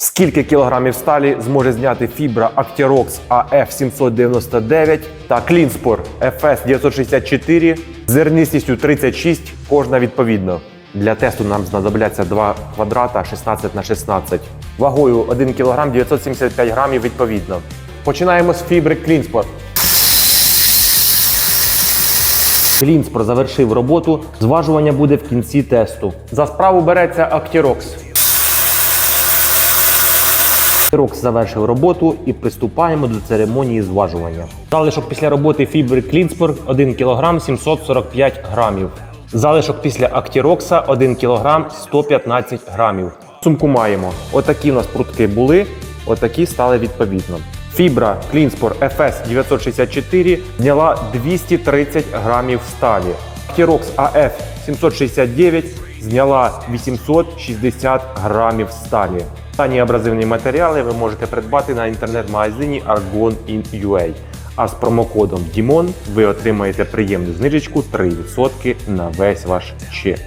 Скільки кілограмів сталі зможе зняти фібра Actirox AF799 та Cleanspor FS964 з зернистістю 36 кожна відповідно. Для тесту нам знадобляться два квадрата 16 на 16 вагою 1 кг 975 грамів відповідно. Починаємо з фібри Cleanspor. Клінспор завершив роботу. Зважування буде в кінці тесту. За справу береться Actirox. Actirox завершив роботу і приступаємо до церемонії зважування. Залишок після роботи фібри Клінспор 1 кг 745 грамів. Залишок після Actirox 1 кг 115 грамів. Сумку маємо. Отакі у нас прутки були, отакі стали відповідно. Фібра Клінспор FS 964 зняла 230 грамів сталі. Actirox AF 769 зняла 860 грамів сталі. Дані абразивні матеріали ви можете придбати на інтернет-магазині Argon.in.ua. А з промокодом DIMON ви отримаєте приємну знижечку 3% на весь ваш чек.